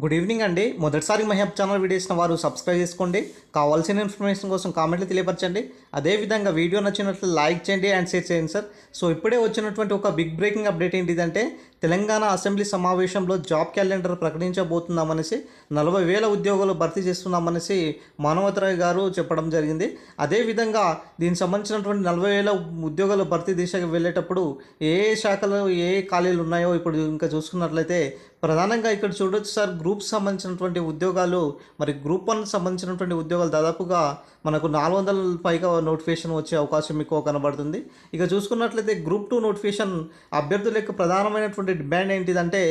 Good evening అండి. మొదటిసారి మహబ్ ఛానల్ వీడియో ఇచ్చిన వారు సబ్స్క్రైబ్ చేసుకోండి. కావాల్సిన ఇన్ఫర్మేషన్ కోసం కామెంట్లు తెలియపరచండి. అదేవిధంగా వీడియో నచ్చినట్లు లైక్ చేయండి అండ్ షేర్ చేయండి సార్. సో ఇప్పుడే వచ్చినటువంటి ఒక బిగ్ బ్రేకింగ్ అప్డేట్ ఏంటిదంటే తెలంగాణ అసెంబ్లీ సమావేశంలో జాబ్ క్యాలెండర్ ప్రకటించబోతున్నామనేసి నలభై వేల ఉద్యోగాలు భర్తీ చేస్తున్నామనేసి మానవతరాయ్ గారు చెప్పడం జరిగింది. అదేవిధంగా దీనికి సంబంధించినటువంటి నలభై వేల ఉద్యోగాలు భర్తీ దిశగా వెళ్ళేటప్పుడు ఏ ఏ శాఖలు ఏ ఏ ఖాళీలు ఉన్నాయో ఇప్పుడు ఇంకా చూసుకున్నట్లయితే ప్రధానంగా ఇక్కడ చూడొచ్చు సార్ గ్రూప్ సంబంధించినటువంటి ఉద్యోగాలు. మరి గ్రూప్ వన్ సంబంధించినటువంటి ఉద్యోగాలు దాదాపుగా మనకు నాలుగు వందల పైగా నోటిఫికేషన్ వచ్చే అవకాశం ఎక్కువ కనబడుతుంది. ఇక చూసుకున్నట్లయితే గ్రూప్ టూ నోటిఫికేషన్ అభ్యర్థుల యొక్క ప్రధానమైనటువంటి డిమాండ్ ఏంటిదంటే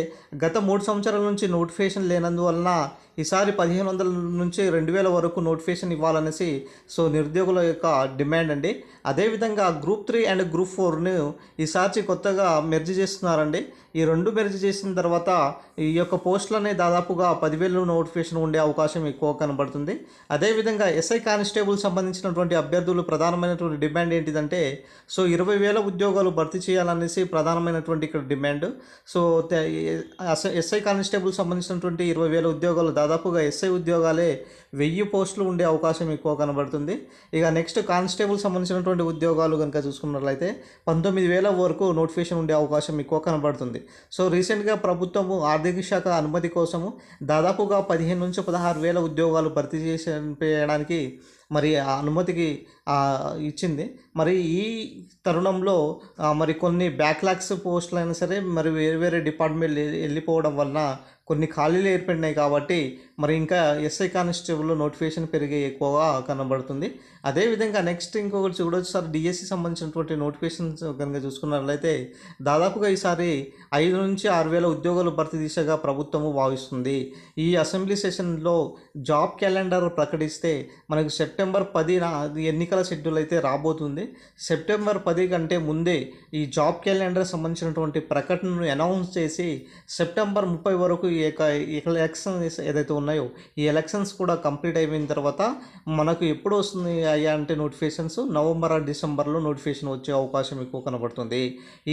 గత మూడు సంవత్సరాల నుంచి నోటిఫికేషన్ లేనందువలన ఈసారి పదిహేను వందల నుంచి రెండు వేల వరకు నోటిఫికేషన్ ఇవ్వాలనేసి సో నిరుద్యోగుల యొక్క డిమాండ్ అండి. అదేవిధంగా గ్రూప్ త్రీ అండ్ గ్రూప్ ఫోర్ను ఈసారి కొత్తగా మెర్జ్ చేస్తున్నారండి. ఈ రెండు మెర్జ్ చేసిన తర్వాత ఈ యొక్క పోస్టులనే దాదాపుగా పదివేలు నోటిఫికేషన్ ఉండే అవకాశం ఎక్కువ కనబడుతుంది. అదేవిధంగా ఎస్ఐ కానిస్టేబుల్ సంబంధించినటువంటి అభ్యర్థులు ప్రధానమైనటువంటి డిమాండ్ ఏంటిదంటే సో ఇరవై వేల ఉద్యోగాలు భర్తీ చేయాలనేసి ప్రధానమైనటువంటి ఇక్కడ డిమాండ్. సో ఎస్ఐ కానిస్టేబుల్ సంబంధించినటువంటి ఇరవై వేల ఉద్యోగాలు దాదాపుగా ఎస్ఐ ఉద్యోగాలే వెయ్యి పోస్టులు ఉండే అవకాశం ఎక్కువ కనబడుతుంది. ఇక నెక్స్ట్ కానిస్టేబుల్ సంబంధించినటువంటి ఉద్యోగాలు కనుక చూసుకున్నట్లయితే పంతొమ్మిది వేల వరకు నోటిఫికేషన్ ఉండే అవకాశం ఎక్కువ కనబడుతుంది. సో రీసెంట్గా ప్రభుత్వము ఆర్థిక శాఖ అనుమతి కోసము దాదాపుగా పదిహేను నుంచి పదహారు వేల ఉద్యోగాలు భర్తీ చేసేయడానికి మరి ఆ అనుమతికి ఇచ్చింది. మరి ఈ తరుణంలో మరి కొన్ని బ్యాక్లాగ్స్ పోస్టులు అయినా సరే మరి వేరే వేరే డిపార్ట్మెంట్ వెళ్ళిపోవడం వలన కొన్ని ఖాళీలు ఏర్పడినాయి కాబట్టి మరి ఇంకా ఎస్ఐ కానిస్టేబుల్ నోటిఫికేషన్ పెరిగే ఎక్కువగా కనబడుతుంది. అదేవిధంగా నెక్స్ట్ ఇంకొకటి చూడొచ్చు సార్. డిఎస్సి సంబంధించినటువంటి నోటిఫికేషన్స్ కనుక చూసుకున్నట్లయితే దాదాపుగా ఈసారి ఐదు నుంచి ఆరు వేల ఉద్యోగాలు భర్తీ దిశగా ప్రభుత్వము భావిస్తుంది. ఈ అసెంబ్లీ సెషన్లో జాబ్ క్యాలెండర్ ప్రకటిస్తే మనకు సెప్టెంబర్ సెప్టెంబర్ పదిన ఎన్నికల షెడ్యూల్ అయితే రాబోతుంది. సెప్టెంబర్ పది కంటే ముందే ఈ జాబ్ క్యాలెండర్ సంబంధించినటువంటి ప్రకటనను అనౌన్స్ చేసి సెప్టెంబర్ ముప్పై వరకు ఈ యొక్క ఎలక్షన్స్ ఏదైతే ఉన్నాయో ఈ ఎలక్షన్స్ కూడా కంప్లీట్ అయిపోయిన తర్వాత మనకు ఎప్పుడు వస్తుంది అయ్యా అంటే నోటిఫికేషన్స్? నవంబర్ ఆర్ డిసెంబర్లో నోటిఫికేషన్ వచ్చే అవకాశం ఎక్కువ కనబడుతుంది.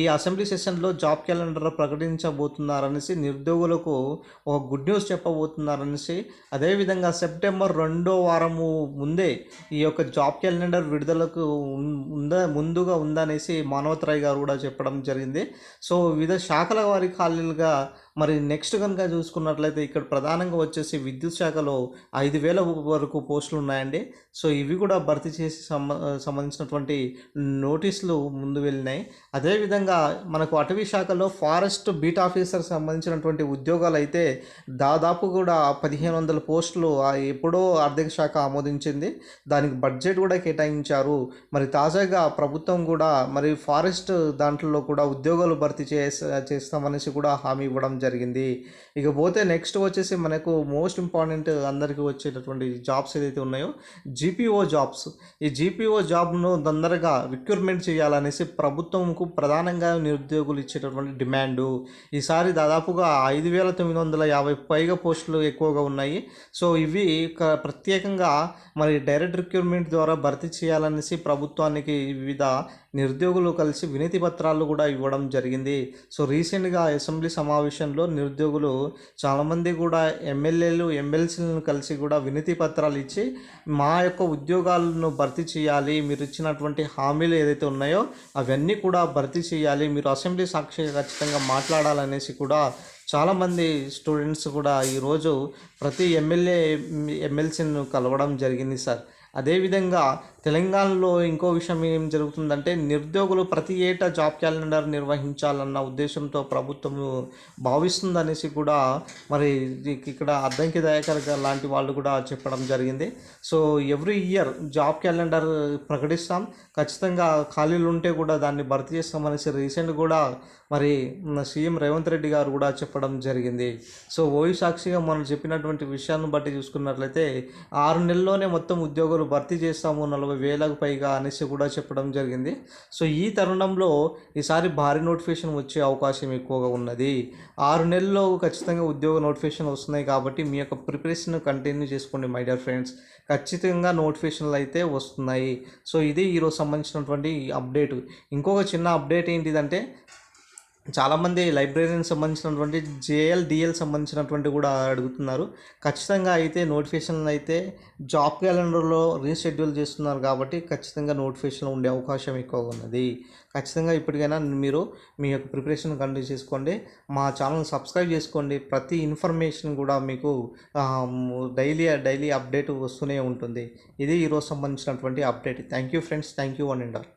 ఈ అసెంబ్లీ సెషన్లో జాబ్ క్యాలెండర్ ప్రకటించబోతున్నారనేసి నిరుద్యోగులకు ఒక గుడ్ న్యూస్ చెప్పబోతున్నారనేసి అదేవిధంగా సెప్టెంబర్ రెండో వారము ముందే ఈ యొక్క జాబ్ క్యాలెండర్ విడుదలకు ఉందా ముందుగా ఉందనేసి మానవతరాయ్ గారు కూడా చెప్పడం జరిగింది. సో వివిధ శాఖల వారి ఖాళీలుగా మరి నెక్స్ట్ కనుక చూసుకున్నట్లయితే ఇక్కడ ప్రధానంగా వచ్చేసి విద్యుత్ శాఖలో ఐదు వేల వరకు పోస్టులు ఉన్నాయండి. సో ఇవి కూడా భర్తీ చేసి సంబంధించినటువంటి నోటీసులు ముందు వెళ్ళినాయి. అదేవిధంగా మనకు అటవీ శాఖలో ఫారెస్ట్ బీట్ ఆఫీసర్ సంబంధించినటువంటి ఉద్యోగాలు అయితే దాదాపు కూడా పదిహేను వందల పోస్టులు ఎప్పుడో ఆర్థిక శాఖ ఆమోదించింది. దానికి బడ్జెట్ కూడా కేటాయించారు. మరి తాజాగా ప్రభుత్వం కూడా మరి ఫారెస్ట్ దాంట్లో కూడా ఉద్యోగాలు భర్తీ చేస్తామనేసి కూడా హామీ ఇవ్వడం జరిగింది. ఇక పోతే నెక్స్ట్ వచ్చేసి మనకు మోస్ట్ ఇంపార్టెంట్ అందరికీ వచ్చేటటువంటి జాబ్స్ ఏదైతే ఉన్నాయో జీపీఓ జాబ్స్ ఈ జీపీఓ జాబ్ను తొందరగా రిక్రూట్మెంట్ చేయాలనేసి ప్రభుత్వంకు ప్రధానంగా నిరుద్యోగులు ఇచ్చేటటువంటి డిమాండు ఈసారి దాదాపుగా ఐదు వేల తొమ్మిది వందల యాభై పైగా పోస్టులు ఎక్కువగా ఉన్నాయి. సో ఇవి ప్రత్యేకంగా మరి డైరెక్ట్ రిక్రూట్మెంట్ ద్వారా భర్తీ చేయాలనేసి ప్రభుత్వానికి వివిధ నిరుద్యోగులు కలిసి వినతి పత్రాలు కూడా ఇవ్వడం జరిగింది. సో రీసెంట్గా అసెంబ్లీ సమావేశంలో నిరుద్యోగులు చాలామంది కూడా ఎమ్మెల్యేలు ఎమ్మెల్సీలను కలిసి కూడా వినతి పత్రాలు ఇచ్చి మా యొక్క ఉద్యోగాలను భర్తీ చేయాలి మీరు ఇచ్చినటువంటి హామీలు ఏదైతే ఉన్నాయో అవన్నీ కూడా భర్తీ చేయాలి మీరు అసెంబ్లీ సాక్షి ఖచ్చితంగా మాట్లాడాలనేసి కూడా చాలామంది స్టూడెంట్స్ కూడా ఈరోజు ప్రతి ఎమ్మెల్యే ఎమ్మెల్సీని కలవడం జరిగింది సార్. అదేవిధంగా తెలంగాణలో ఇంకో విషయం ఏం జరుగుతుందంటే నిరుద్యోగులు ప్రతి ఏటా జాబ్ క్యాలెండర్ నిర్వహించాలన్న ఉద్దేశంతో ప్రభుత్వం భావిస్తుందనేసి కూడా మరి ఇక్కడ అద్దంకి దయాకర్ లాంటి వాళ్ళు కూడా చెప్పడం జరిగింది. So every year job calendar ప్రకటిస్తాం. ఖచ్చితంగా ఖాళీలు ఉంటే కూడా దాన్ని భర్తీ చేస్తామనేసి రీసెంట్ కూడా మరి సీఎం రేవంత్ రెడ్డి గారు కూడా చెప్పడం జరిగింది. సో ఓయి సాక్షిగా మనం చెప్పినటువంటి విషయాన్ని బట్టి చూసుకున్నట్లయితే ఆరు నెలల్లోనే మొత్తం ఉద్యోగులు భర్తీ చేస్తాము నలభై వేలకు పైగా అనేసి కూడా చెప్పడం జరిగింది. సో ఈ తరుణంలో ఈసారి భారీ నోటిఫికేషన్ వచ్చే అవకాశం ఎక్కువగా ఉన్నది. ఆరు నెలల్లో ఖచ్చితంగా ఉద్యోగ నోటిఫికేషన్ వస్తున్నాయి కాబట్టి మీ యొక్క ప్రిపరేషన్ కంటిన్యూ చేసుకోండి మై డియర్ ఫ్రెండ్స్. ఖచ్చితంగా నోటిఫికేషన్లు అయితే వస్తున్నాయి. సో ఇది ఈరోజు సంబంధించినటువంటి అప్డేట్. ఇంకొక చిన్న అప్డేట్ ఏంటిదంటే చాలామంది లైబ్రరీకి సంబంధించినటువంటి జేఎల్ డిఎల్ సంబంధించినటువంటి కూడా అడుగుతున్నారు. ఖచ్చితంగా అయితే నోటిఫికేషన్ అయితే జాబ్ క్యాలెండర్లో రీషెడ్యూల్ చేస్తున్నారు కాబట్టి ఖచ్చితంగా నోటిఫికేషన్ ఉండే అవకాశం ఎక్కువగా ఉన్నది. ఖచ్చితంగా ఇప్పటికైనా మీరు మీ యొక్క ప్రిపరేషన్ కంటిన్యూ చేసుకోండి. మా ఛానల్ సబ్స్క్రైబ్ చేసుకోండి. ప్రతి ఇన్ఫర్మేషన్ కూడా మీకు డైలీ డైలీ అప్డేట్ వస్తూనే ఉంటుంది. ఇది ఈరోజు సంబంధించినటువంటి update. Thank you friends. Thank you one and all.